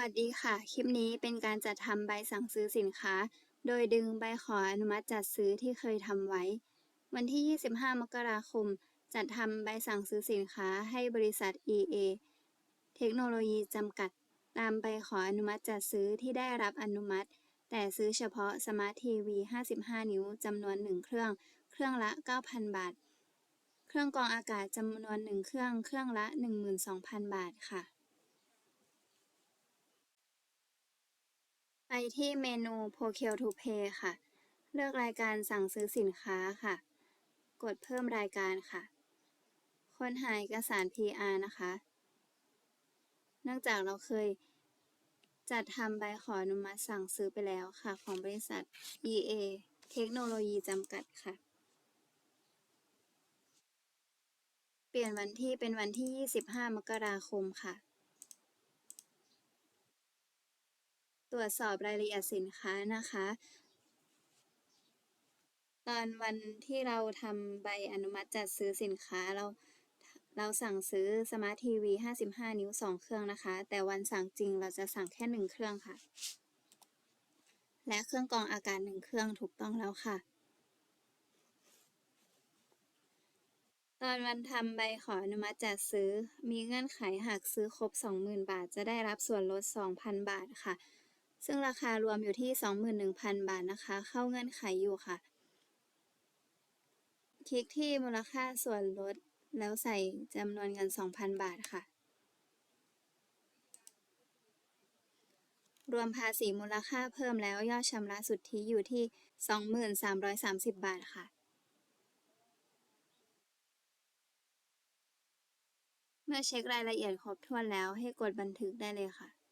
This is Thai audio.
วัสดีค่ะ คลิปนี้เป็นการจัดทำใบสั่งซื้อสินค้า โดยดึงใบขออนุมัติจัดซื้อที่เคยทำไว้ วันที่ 25 มกราคม จัดทำใบสั่งซื้อสินค้าให้บริษัท EA เทคโนโลยีจำกัด ตามใบขออนุมัติจัดซื้อที่ได้รับอนุมัติ แต่ซื้อเฉพาะสมาร์ททีวี 55 นิ้วจำนวน 1 เครื่อง เครื่องละ 9,000 บาท เครื่องกรองอากาศจำนวน 1 เครื่อง เครื่องละ 12,000 บาทค่ะ ไปที่เมนู Procure to Pay ค่ะ เลือกรายการสั่งซื้อสินค้าค่ะ กดเพิ่มรายการค่ะ ค้นหาเอกสาร PR นะคะ เนื่องจากเราเคยจัดทำใบขออนุมัติสั่งซื้อไปแล้วค่ะ ของบริษัท EA เทคโนโลยีจำกัดค่ะ เปลี่ยนวันที่เป็นวันที่ 25 มกราคมค่ะ ตรวจสอบรายละเอียดสินค้านะคะ ตอนวันที่เราทำใบอนุมัติจัดซื้อสินค้าเราเราสั่งซื้อสมาร์ททีวี 55 นิ้ว 2 เครื่องนะคะ แต่วันสั่งจริงเราจะสั่งแค่ 1 เครื่องค่ะ และเครื่องกรองอากาศ 1 เครื่องถูกต้องแล้วค่ะ ตอนวันทำใบขออนุมัติจัดซื้อ มีเงื่อนไขหากซื้อครบ 20,000 บาท จะได้รับส่วนลด 2,000 บาทค่ะ ซึ่งราคารวมอยู่ที่ 21,000 บาทนะคะ เข้าเงื่อนไขอยู่ค่ะ คลิกที่มูลค่าส่วนลด แล้วใส่จำนวนเงิน 2,000 บาทค่ะ รวมภาษีมูลค่าเพิ่มแล้วยอดชำระสุทธิอยู่ที่ 2330 บาทค่ะเมื่อเช็ครายละเอียดครบถ้วนแล้วให้กดบันทึกได้เลยค่ะ